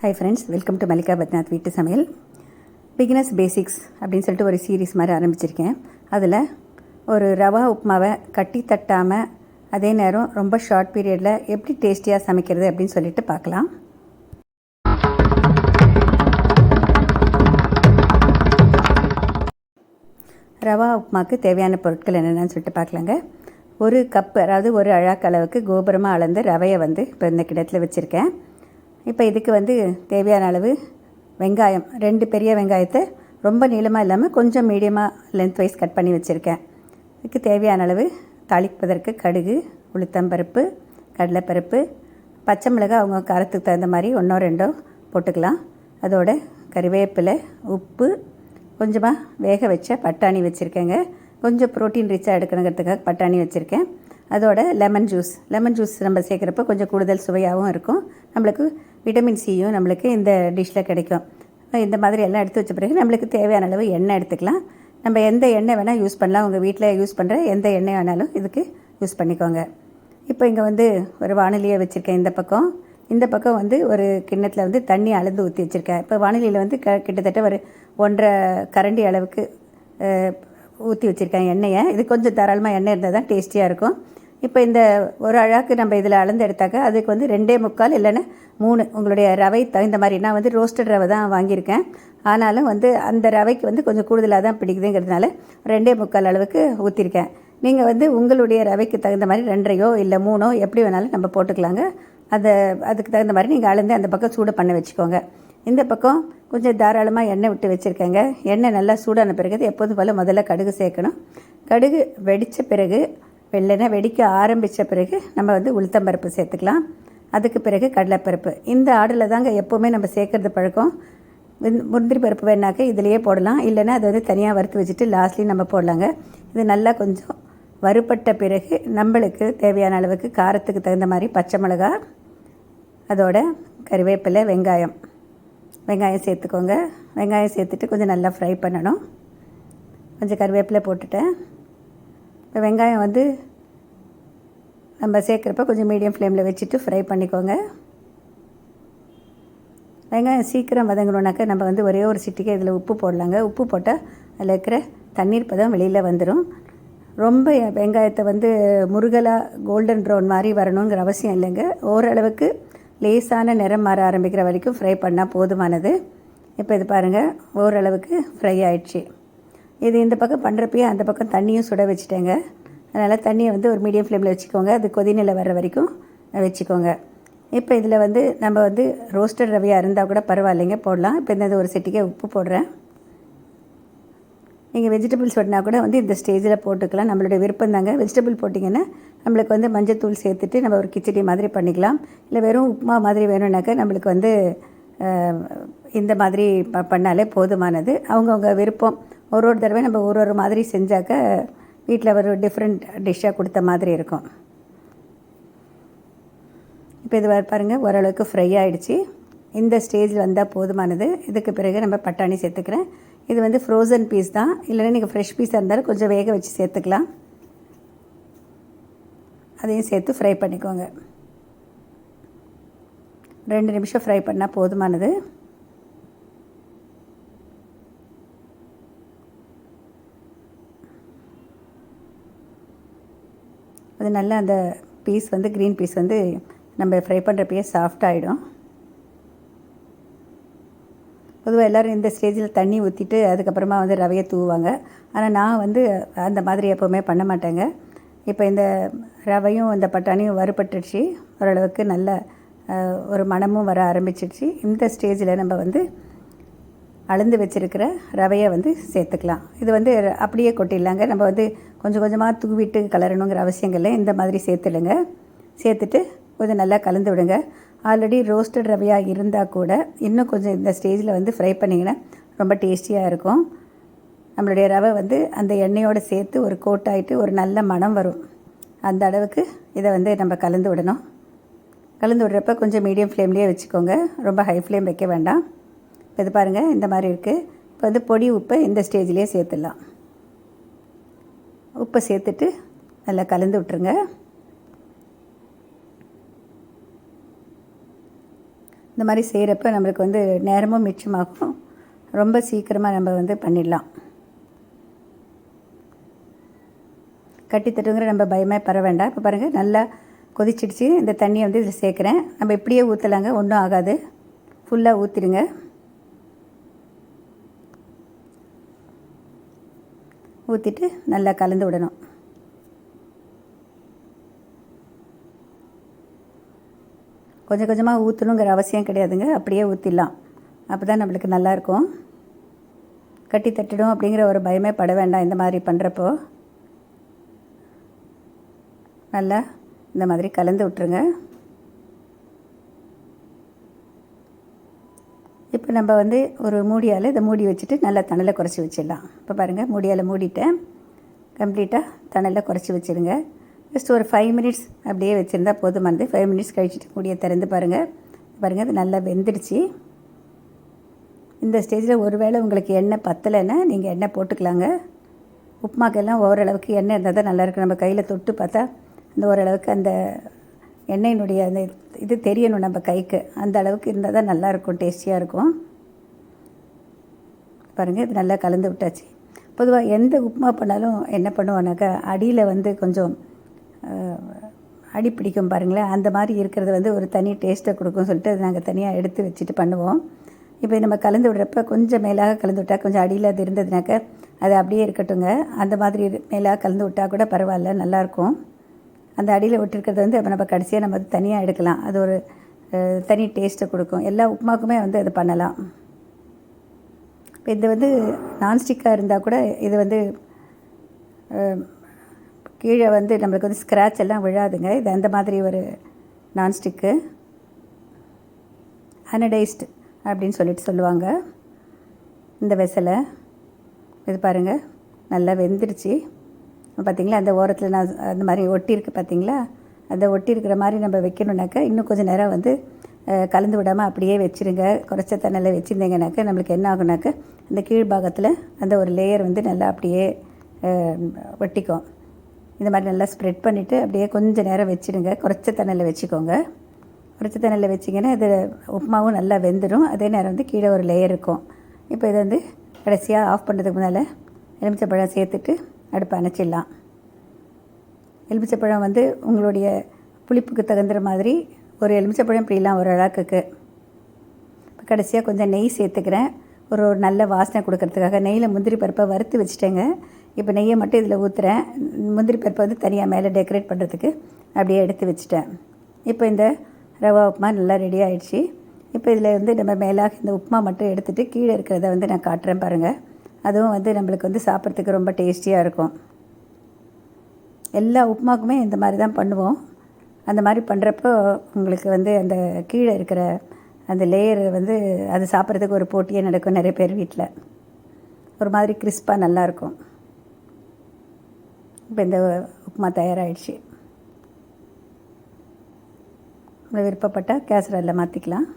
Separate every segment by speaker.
Speaker 1: Hi friends welcome to Mallika பத்நாத் வீட்டு சமையல் beginners basics அப்படின்னு சொல்லிட்டு ஒரு சீரீஸ் மாதிரி ஆரம்பிச்சிருக்கேன். அதில் ஒரு ரவா உப்புமாவை கட்டி தட்டாமல் அதே நேரம் ரொம்ப ஷார்ட் பீரியடில் எப்படி டேஸ்டியாக சமைக்கிறது அப்படின்னு சொல்லிட்டு பார்க்கலாம். ரவா உப்புமாவுக்கு தேவையான பொருட்கள் என்னென்னு சொல்லிட்டு பார்க்கலாங்க. ஒரு கப் அதாவது ஒரு அழாக்கு அளவுக்கு கோபுரமாக அளந்து ரவையை வந்து இப்போ இந்த கிடத்தில் வச்சுருக்கேன். இப்போ இதுக்கு வந்து தேவையான அளவு வெங்காயம் ரெண்டு பெரிய வெங்காயத்தை ரொம்ப நீளமாக இல்லாமல் கொஞ்சம் மீடியமாக லென்த் வைஸ் கட் பண்ணி வச்சுருக்கேன். இதுக்கு தேவையான அளவு தாளிப்பதற்கு கடுகு உளுத்தம்பருப்பு கடலைப்பருப்பு பச்சை மிளகாய் அவங்க காரத்துக்கு தகுந்த மாதிரி ஒன்றோ ரெண்டோ போட்டுக்கலாம். அதோட கறிவேப்பிலை உப்பு கொஞ்சமாக வேக வச்ச பட்டாணி வச்சுருக்கேங்க. கொஞ்சம் ப்ரோட்டீன் ரிச்சாக எடுக்கணுங்கிறதுக்காக பட்டாணி வச்சுருக்கேன். அதோட லெமன் ஜூஸ் லெமன் ஜூஸ் நம்ம சேர்க்குறப்ப கொஞ்சம் கூடுதல் சுவையாகவும் இருக்கும். நம்மளுக்கு விட்டமின் சியும் நம்மளுக்கு இந்த டிஷ்ஷில் கிடைக்கும். இந்த மாதிரி எல்லாம் எடுத்து வச்ச பிறகு நம்மளுக்கு தேவையான அளவு எண்ணெய் எடுத்துக்கலாம். நம்ம எந்த எண்ணெய் வேணால் யூஸ் பண்ணலாம். உங்கள் வீட்டில் யூஸ் பண்ணுற எந்த எண்ணெய் வேணாலும் இதுக்கு யூஸ் பண்ணிக்கோங்க. இப்போ இங்கே வந்து ஒரு வானிலையை வச்சுருக்கேன் இந்த பக்கம். இந்த பக்கம் வந்து ஒரு கிண்ணத்தில் வந்து தண்ணி அளந்து ஊற்றி வச்சுருக்கேன். இப்போ வானிலையில் வந்து க கிட்டத்தட்ட ஒரு ஒன்றரை கரண்டி அளவுக்கு ஊற்றி வச்சுருக்கேன் எண்ணெயை. இது கொஞ்சம் தாராளமாக எண்ணெய் இருந்தால் தான் டேஸ்டியாக இருக்கும். இப்போ இந்த ஒரு அழாக்கு நம்ம இதில் அளந்து எடுத்தாக்க அதுக்கு வந்து ரெண்டே முக்கால் இல்லைன்னா மூணு. உங்களுடைய ரவை தகுந்த மாதிரி நான் வந்து ரோஸ்டட் ரவை தான் வாங்கியிருக்கேன். ஆனாலும் வந்து அந்த ரவைக்கு வந்து கொஞ்சம் கூடுதலாக தான் பிடிக்குதுங்கிறதுனால ரெண்டே முக்கால் அளவுக்கு ஊற்றிருக்கேன் நீங்கள் வந்து உங்களுடைய ரவைக்கு தகுந்த மாதிரி ரெண்டரையோ இல்லை மூணோ எப்படி வேணாலும் நம்ம போட்டுக்கலாங்க. அதை அதுக்கு தகுந்த மாதிரி நீங்கள் அளந்து அந்த பக்கம் சூடு பண்ண வச்சுக்கோங்க. இந்த பக்கம் கொஞ்சம் தாராளமாக எண்ணெய் விட்டு வச்சுருக்கேங்க. எண்ணெய் நல்லா சூடான பிறகு எப்போதும் போல் முதல்ல கடுகு சேர்க்கணும். கடுகு வெடித்த பிறகு வெள்ளனை வெடிக்க ஆரம்பித்த பிறகு நம்ம வந்து உளுத்தம்பருப்பு சேர்த்துக்கலாம். அதுக்கு பிறகு கடலைப்பருப்பு. இந்த ஆடில் தாங்க எப்போவுமே நம்ம சேர்க்குறது பழக்கம். முந்திரி பருப்பு வேணாக்க இதிலையே போடலாம். இல்லைன்னா அதை வந்து தனியாக வறுத்து வச்சுட்டு லாஸ்ட்லேயும் நம்ம போடலாங்க. இது நல்லா கொஞ்சம் வறுபட்ட பிறகு நம்மளுக்கு தேவையான அளவுக்கு காரத்துக்கு தகுந்த மாதிரி பச்சை மிளகா அதோட கறிவேப்பிலை வெங்காயம். வெங்காயம் சேர்த்துக்கோங்க. வெங்காயம் சேர்த்துட்டு கொஞ்சம் நல்லா ஃப்ரை பண்ணணும். கொஞ்சம் கருவேப்பிலை போட்டுட்டேன். இப்போ வெங்காயம் வந்து நம்ம சேர்க்குறப்ப கொஞ்சம் மீடியம் ஃப்ளேமில் வச்சுட்டு ஃப்ரை பண்ணிக்கோங்க. வெங்காயம் சீக்கிரம் வதங்கணுன்னாக்கா நம்ம வந்து ஒரே ஒரு சிட்டிக்கு இதில் உப்பு போடலாங்க. உப்பு போட்டால் அதில் இருக்கிற தண்ணீர் பதம் வெளியில் வந்துடும் ரொம்ப வெங்காயத்தை வந்து முருகலாக கோல்டன் ப்ரௌன் மாதிரி வரணுங்கிற அவசியம் இல்லைங்க. ஓரளவுக்கு லேசான நிறம் மாற ஆரம்பிக்கிற வரைக்கும் ஃப்ரை பண்ணால் போதுமானது. இப்போ இது பாருங்கள் ஓரளவுக்கு ஃப்ரை ஆயிடுச்சு. இது இந்த பக்கம் பண்ணுறப்பயே அந்த பக்கம் தண்ணியும் சுட வச்சுட்டேங்க. அதனால் தண்ணியை வந்து ஒரு மீடியம் ஃப்ளேமில் வச்சுக்கோங்க. அது கொதிநிலை வர்ற வரைக்கும் வச்சுக்கோங்க. இப்போ இதில் வந்து நம்ம வந்து ரோஸ்டட் ரவையாக இருந்தால் கூட பரவாயில்லைங்க. போடலாம். இப்போ இந்த ஒரு செட்டிக்கே உப்பு போடுறேன். நீங்கள் வெஜிடபிள்ஸ் ஓட்டினா கூட வந்து இந்த ஸ்டேஜில் போட்டுக்கலாம். நம்மளுடைய விருப்பம் தாங்க. வெஜிடபிள் போட்டிங்கன்னா நம்மளுக்கு வந்து மஞ்சத்தூள் சேர்த்துட்டு நம்ம ஒரு கிச்சடி மாதிரி பண்ணிக்கலாம். இல்லை வெறும் உப்புமா மாதிரி வேணும்னாக்கா நம்மளுக்கு வந்து இந்த மாதிரி ப பண்ணாலே போதுமானது. அவங்கவுங்க விருப்பம். ஒரு ஒரு தடவை நம்ம ஒரு ஒரு மாதிரி செஞ்சாக்க வீட்டில் ஒரு டிஃப்ரெண்ட் டிஷ்ஷாக கொடுத்த மாதிரி இருக்கும். இப்போ இது பாருங்கள் ஓரளவுக்கு ஃப்ரை ஆகிடுச்சு இந்த ஸ்டேஜில் வந்தால் போதுமானது. இதுக்கு பிறகு நம்ம பட்டாணி சேர்த்துக்கிறேன். இது வந்து ஃப்ரோசன் பீஸ் தான். இல்லைன்னா நீங்கள் ஃப்ரெஷ் பீஸாக இருந்தாலும் கொஞ்சம் வேக வச்சு சேர்த்துக்கலாம். அதையும் சேர்த்து ஃப்ரை பண்ணிக்கோங்க. ரெண்டு நிமிஷம் ஃப்ரை பண்ணால் போதுமானது. அது நல்லா அந்த பீஸ் வந்து க்ரீன் பீஸ் வந்து நம்ம ஃப்ரை பண்ணுறப்பயே சாஃப்டாகிடும் பொதுவாக எல்லோரும் இந்த ஸ்டேஜில் தண்ணி ஊற்றிட்டு அதுக்கப்புறமா வந்து ரவையை தூவாங்க ஆனால் நான் வந்து அந்த மாதிரி எப்போவுமே பண்ண மாட்டேங்க. இப்போ இந்த ரவையும் இந்த பட்டாணியும் வறுபட்டுடுச்சு ஓரளவுக்கு நல்ல ஒரு மனமும் வர ஆரம்பிச்சிடுச்சு இந்த ஸ்டேஜில் நம்ம வந்து அளந்து வச்சுருக்கிற ரவையை வந்து சேர்த்துக்கலாம். இது வந்து அப்படியே கொட்டிடலாங்க. நம்ம வந்து கொஞ்சம் கொஞ்சமாக தூவிட்டு கலரணுங்கிற அவசியங்கள்ல இந்த மாதிரி சேர்த்துடுங்க. சேர்த்துட்டு கொஞ்சம் நல்லா கலந்து விடுங்க. ஆல்ரெடி ரோஸ்டட் ரவையாக இருந்தால் கூட இன்னும் கொஞ்சம் இந்த ஸ்டேஜில் வந்து ஃப்ரை பண்ணிங்கன்னா ரொம்ப டேஸ்டியாக இருக்கும். நம்மளுடைய ரவை வந்து அந்த எண்ணெயோடு சேர்த்து ஒரு கோட் ஆகிட்டு ஒரு நல்ல மனம் வரும். அந்த அளவுக்கு இதை வந்து நம்ம கலந்து விடணும். கலந்து விடுறப்ப கொஞ்சம் மீடியம் ஃப்ளேம்லேயே வச்சுக்கோங்க. ரொம்ப ஹை ஃப்ளேம் வைக்க வேண்டாம். இப்போ இது பாருங்கள் இந்த மாதிரி இருக்குது இப்போ வந்து பொடி உப்பை இந்த ஸ்டேஜ்லேயே சேர்த்துடலாம். உப்பை சேர்த்துட்டு நல்லா கலந்து விட்டுருங்க. இந்த மாதிரி செய்கிறப்ப நம்மளுக்கு வந்து நேரமும் மிச்சமாகும். ரொம்ப சீக்கிரமாக நம்ம வந்து பண்ணிடலாம். கட்டி தட்டுங்கிற நம்ம பயமே பர வேண்டாம் இப்போ பாருங்கள் நல்லா கொதிச்சிடுச்சு. இந்த தண்ணியை வந்து இதில் சேர்க்குறேன். நம்ம இப்படியே ஊற்றலாங்க ஒன்றும் ஆகாது. ஃபுல்லாக ஊற்றிடுங்க ஊற்றிட்டு நல்லா கலந்து விடணும். கொஞ்சம் கொஞ்சமாக ஊற்றணுங்கிற அவசியம் கிடையாதுங்க. அப்படியே ஊற்றிடலாம் அப்போ தான் நம்மளுக்கு நல்லாயிருக்கும் கட்டி தட்டிடும் அப்படிங்கிற ஒரு பயமே பட வேண்டாம் இந்த மாதிரி பண்ணுறப்போ நல்லா இந்த மாதிரி கலந்து விட்ருங்க இப்போ நம்ம வந்து ஒரு மூடியால் இதை மூடி வச்சுட்டு நல்லா தணலை குறைச்சி வச்சிடலாம். இப்போ பாருங்கள் மூடியால் மூடிட்டேன். கம்ப்ளீட்டாக தணலை குறைச்சி வச்சுருங்க. ஜஸ்ட் ஒரு ஃபைவ் மினிட்ஸ் அப்படியே வச்சுருந்தா போதுமானது. ஃபைவ் மினிட்ஸ் கழிச்சிட்டு மூடியை திறந்து பாருங்கள் பாருங்கள் அது நல்லா வெந்துடுச்சு. இந்த ஸ்டேஜில் ஒருவேளை உங்களுக்கு எண்ணெய் பத்தலைன்னா நீங்கள் எண்ணெய் போட்டுக்கலாங்க. உப்புமாக்கெல்லாம் ஓரளவுக்கு எண்ணெய் இருந்தால் தான் நல்லாயிருக்கும் நம்ம கையில் தொட்டு பார்த்தா அந்த ஓரளவுக்கு அந்த எண்ணெயினுடைய அந்த இது தெரியணும் நம்ம கைக்கு. அந்த அளவுக்கு இருந்தால் தான் நல்லாயிருக்கும் டேஸ்டியாக இருக்கும். பாருங்கள் இது நல்லா கலந்து விட்டாச்சு. பொதுவாக எந்த உப்புமா பண்ணாலும் என்ன பண்ணுவோன்னாக்கா அடியில் வந்து கொஞ்சம் அடி பிடிக்கும் பாருங்களேன். அந்த மாதிரி இருக்கிறது வந்து ஒரு தனி டேஸ்ட்டை கொடுக்கும் சொல்லிட்டு அதை நாங்கள் தனியாக எடுத்து வச்சுட்டு பண்ணுவோம். இப்போ நம்ம கலந்து விடுறப்ப கொஞ்சம் மேலாக கலந்து விட்டால் கொஞ்சம் அடியில் அது இருந்ததுனாக்க அது அப்படியே இருக்கட்டுங்க அந்த மாதிரி மேலாக கலந்து விட்டால் கூட பரவாயில்ல நல்லாயிருக்கும் அந்த அடியில் விட்டுருக்கிறது வந்து அப்போ நம்ம கடைசியாக நம்ம அது தனியாக எடுக்கலாம். அது ஒரு தனி டேஸ்ட்டை கொடுக்கும். எல்லா உப்புமாக்குமே வந்து அது பண்ணலாம். இப்போ இது வந்து நான்ஸ்டிக்காக இருந்தால் கூட இது வந்து கீழே வந்து நம்மளுக்கு வந்து ஸ்க்ராட்ச் எல்லாம் விழாதுங்க. இது அந்த மாதிரி ஒரு நான்ஸ்டிக்கு அனடைஸ்டு அப்படின்னு சொல்லிட்டு சொல்லுவாங்க. இந்த வெசலை இது பாருங்கள் நல்லா வெந்துடுச்சு பார்த்திங்களா? அந்த ஓரத்தில் நான் அந்த மாதிரி ஒட்டியிருக்கு பார்த்தீங்களா? அந்த ஒட்டி இருக்கிற மாதிரி நம்ம வைக்கணுன்னாக்கா இன்னும் கொஞ்சம் நேரம் வந்து கலந்து விடாமல் அப்படியே வச்சுருங்க. குறைச்ச தண்ணியில் வச்சுருந்தீங்கனாக்கா நம்மளுக்கு என்ன ஆகுனாக்கா அந்த கீழ்பாகத்தில் அந்த ஒரு லேயர் வந்து நல்லா அப்படியே ஒட்டிக்கும். இந்த மாதிரி நல்லா ஸ்ப்ரெட் பண்ணிவிட்டு அப்படியே கொஞ்சம் நேரம் வச்சுடுங்க குறைச்ச தண்ணியில் வச்சுக்கோங்க. குறைச்ச தண்ணியில் வச்சிங்கன்னா இது உப்புமாவும் நல்லா வெந்துடும் அதே நேரம் வந்து கீழே ஒரு லேயர் இருக்கும். இப்போ இதை வந்து கடைசியாக ஆஃப் பண்ணுறதுக்கு முன்னால் எலுமிச்சப்பழம் சேர்த்துட்டு அடுப்பை அணைச்சிடலாம். எலுமிச்சப்பழம் வந்து உங்களுடைய புளிப்புக்கு தகுந்த மாதிரி ஒரு எலுமிச்சப்பழம் இப்படிலாம் ஒரு அழகுக்கு. இப்போ கடைசியாக கொஞ்சம் நெய் சேர்த்துக்கிறேன். ஒரு ஒரு நல்ல வாசனை கொடுக்கறதுக்காக நெய்யில் முந்திரி பருப்பை வறுத்து வச்சுட்டேங்க. இப்போ நெய்யை மட்டும் இதில் ஊற்றுறேன் முந்திரி பருப்பை வந்து தனியாக மேலே டெக்கரேட் பண்ணுறதுக்கு அப்படியே எடுத்து வச்சுட்டேன். இப்போ இந்த ரவா உப்புமா நல்லா ரெடி ஆகிடுச்சு இப்போ இதில் வந்து நம்ம மேலாக இந்த உப்புமா மட்டும் எடுத்துகிட்டு கீழே இருக்கிறத வந்து நான் காட்டுறேன் பாருங்கள் அதுவும் வந்து நம்மளுக்கு வந்து சாப்பிட்றதுக்கு ரொம்ப டேஸ்டியாக இருக்கும். எல்லா உப்புமாக்குமே இந்த மாதிரி தான் பண்ணுவோம். அந்த மாதிரி பண்ணுறப்போ உங்களுக்கு வந்து அந்த கீழே இருக்கிற அந்த லேயர் வந்து அது சாப்பிட்றதுக்கு ஒரு போட்டியே நடக்கும் நிறைய பேர் வீட்டில். ஒரு மாதிரி கிறிஸ்பாக நல்லாயிருக்கும். இப்போ இந்த உப்புமா தயாராகிடுச்சு விருப்பப்பட்டால் கேசரலில் மாற்றிக்கலாம்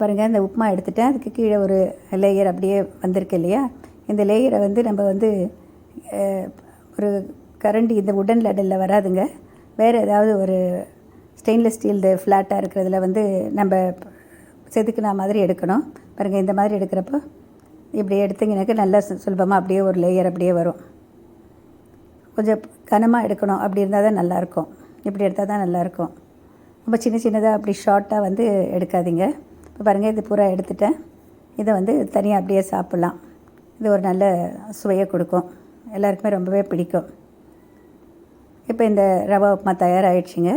Speaker 1: பாருங்கள் இந்த உப்புமா எடுத்துட்டேன் அதுக்கு கீழே ஒரு லேயர் அப்படியே வந்திருக்கு இல்லையா? இந்த லேயரை வந்து நம்ம வந்து ஒரு கரண்டி இந்த உடன் லடலில் வராதுங்க. வேறு ஏதாவது ஒரு ஸ்டெயின்லெஸ் ஸ்டீல் ஃப்ளாட்டாக இருக்கிறதுல வந்து நம்ம செதுக்கினா மாதிரி எடுக்கணும். பாருங்கள் இந்த மாதிரி எடுக்கிறப்போ இப்படி எடுத்திங்கனாக்க நல்லா சுலபமாக அப்படியே ஒரு லேயர் அப்படியே வரும். கொஞ்சம் கனமாக எடுக்கணும். அப்படி இருந்தால் தான் நல்லாயிருக்கும். இப்படி எடுத்தால் தான் நல்லாயிருக்கும். ரொம்ப சின்ன சின்னதாக அப்படி ஷார்ட்டாக வந்து எடுக்காதீங்க. இப்போ பாருங்கள் இது பூரா எடுத்துட்டேன். இதை வந்து தனியாக அப்படியே சாப்பிட்லாம். இது ஒரு நல்ல சுவையை கொடுக்கும். எல்லாருக்குமே ரொம்பவே பிடிக்கும். இப்போ இந்த ரவா உப்புமா தயாராகிடுச்சிங்க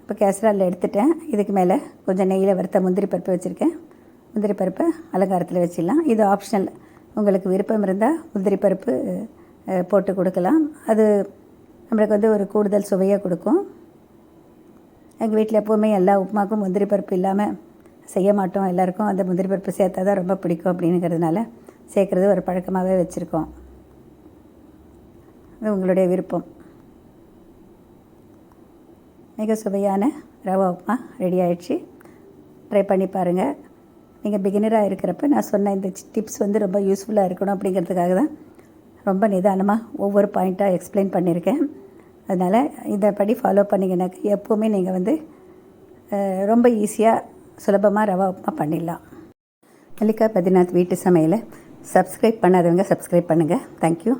Speaker 1: இப்போ கேசராலில் எடுத்துட்டேன். இதுக்கு மேலே கொஞ்சம் நெய்யில் வறுத்த முந்திரி பருப்பு வச்சுருக்கேன். முந்திரி பருப்பை அலங்காரத்தில் வச்சிடலாம். இது ஆப்ஷனல் உங்களுக்கு விருப்பம் இருந்தால் முந்திரி பருப்பு போட்டு கொடுக்கலாம். அது நம்மளுக்கு வந்து ஒரு கூடுதல் சுவையாக கொடுக்கும். எங்கள் வீட்டில் எப்போவுமே எல்லா உப்புமாக்கும் முந்திரி பருப்பு இல்லாமல் செய்ய மாட்டோம். எல்லாருக்கும் அந்த முந்திரி பருப்பு சேர்த்தா தான் ரொம்ப பிடிக்கும் அப்படிங்கிறதுனால சேர்க்குறது ஒரு பழக்கமாகவே வச்சுருக்கோம். அது உங்களுடைய விருப்பம். மிக சுவையான ரவா உப்புமா ரெடி ஆயிடுச்சு. ட்ரை பண்ணி பாருங்கள் நீங்கள் பிகினராக இருக்கிறப்ப நான் சொன்ன இந்த டிப்ஸ் வந்து ரொம்ப யூஸ்ஃபுல்லாக இருக்கணும் அப்படிங்கிறதுக்காக தான் ரொம்ப நிதானமாக ஒவ்வொரு பாயிண்ட்டாக எக்ஸ்பிளைன் பண்ணியிருக்கேன். அதனால் இதை படி ஃபாலோ பண்ணிங்கனாக்க எப்போவுமே நீங்கள் வந்து ரொம்ப ஈஸியாக சுலபமாக ரவா உப்புமா பண்ணிடலாம். மல்லிகா பதினாத் வீட்டு சமையலை சப்ஸ்கிரைப் பண்ணாதவங்க சப்ஸ்கிரைப் பண்ணுங்கள் தேங்க்யூ